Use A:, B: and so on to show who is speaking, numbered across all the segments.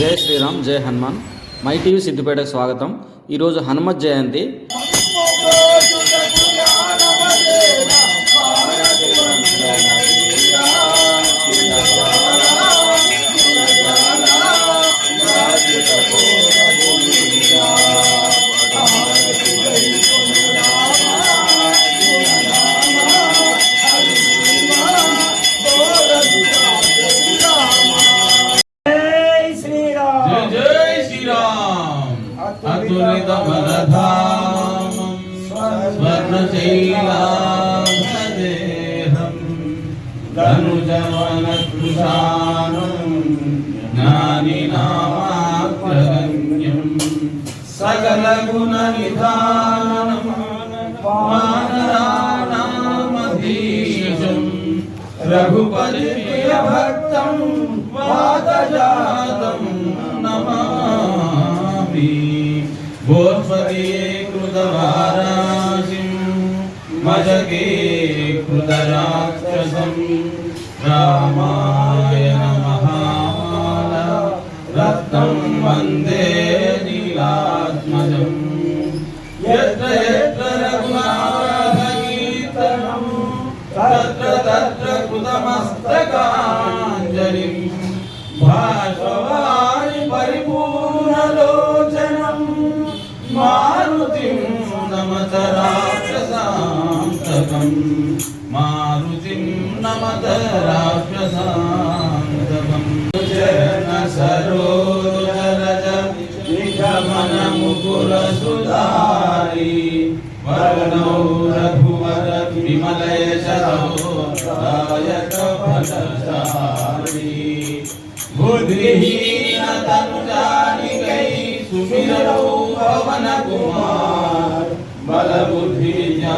A: జై శ్రీరామ్ జై Hanuman. My TV సిద్దిపేటకు స్వాగతం. ఈరోజు హనుమత్ జయంతి.
B: అతులిత బలధామం స్వర్ణశైలాంతదేహం జ్ఞానినామాగ్రగణ్యం సకల గుణ రఘుపతి భక్తం వాదజా जगे कृतराक्षसं रामाय नमः रत्नं वन्दे नीलात्मजम् यत्र यत्र रघुनाथकीर्तनं तत्र तत्र कृतमस्तकाञ्जलिं भाषवाणि परिपूर्णलोचनं मारुतिं नमतराक्षसाम् राक्षसान्तकं मारुतिं नमत राक्षसान्तकम् चरण सरोजरज रघुवर विमलय शरोदायक फलचारी बुद्धिहीन तनु जानिकै सुमिरौ पवन कुमार बल बुद्धि जा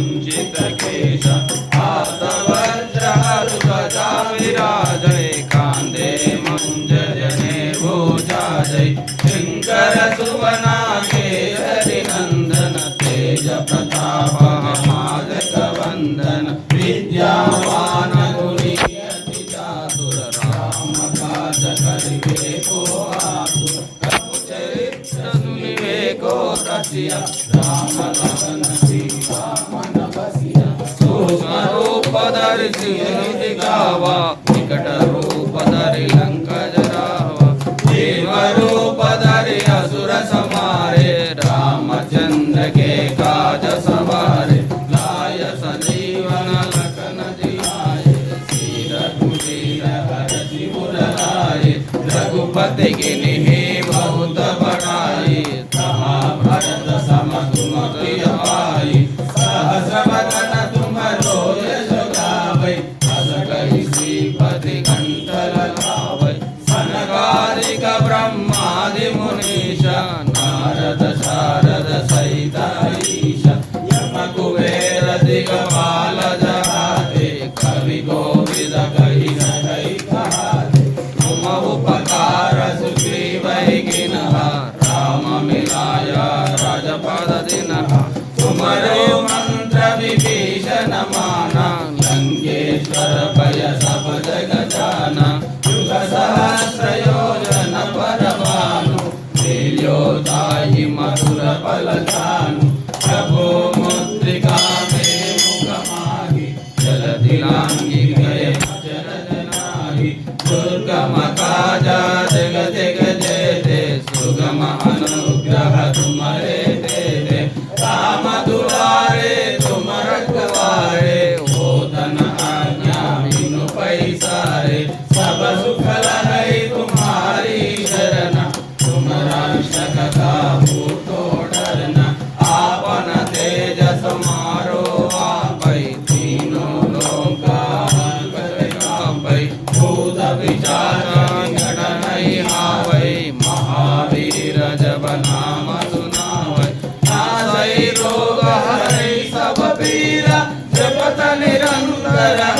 B: कुञ्चितकेश आतवज्रहरुतजा विराजय कान्दे मुञ्जजने भोजाजय शृङ्करसुवनाकेशरिनन्दन तेज प्रतापमादकवन्दन विद्यावान Yeah. ತೆಗೆನೆ ಹೇ ಬೌದ್ಧ ಬಡಾಯಿ ಸಹ ಭರತ ಸಮ ತುಮತಿ ಅಪಾಯಿ ಜ್ಞಾನಿರಂತರ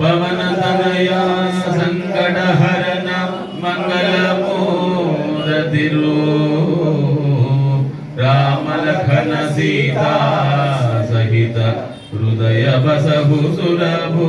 B: पवनतनया सङ्कटहरण मङ्गलमूरतिरो रामलखन सीता सहित हृदय बसहु सुरभू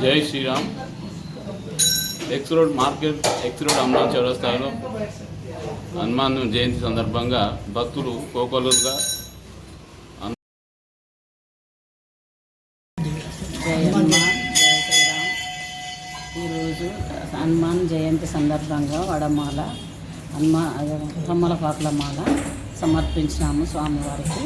C: జై Sriram. X road market X road Amaravati చౌరస్థాయిలో Hanuman Jayanti సందర్భంగా భక్తులు కోకలుగా
D: ఈరోజు హనుమాన్ జయంతి సందర్భంగా వడమాల హనుమా తమ్మలపాకుల మాల సమర్పించినాము స్వామివారికి.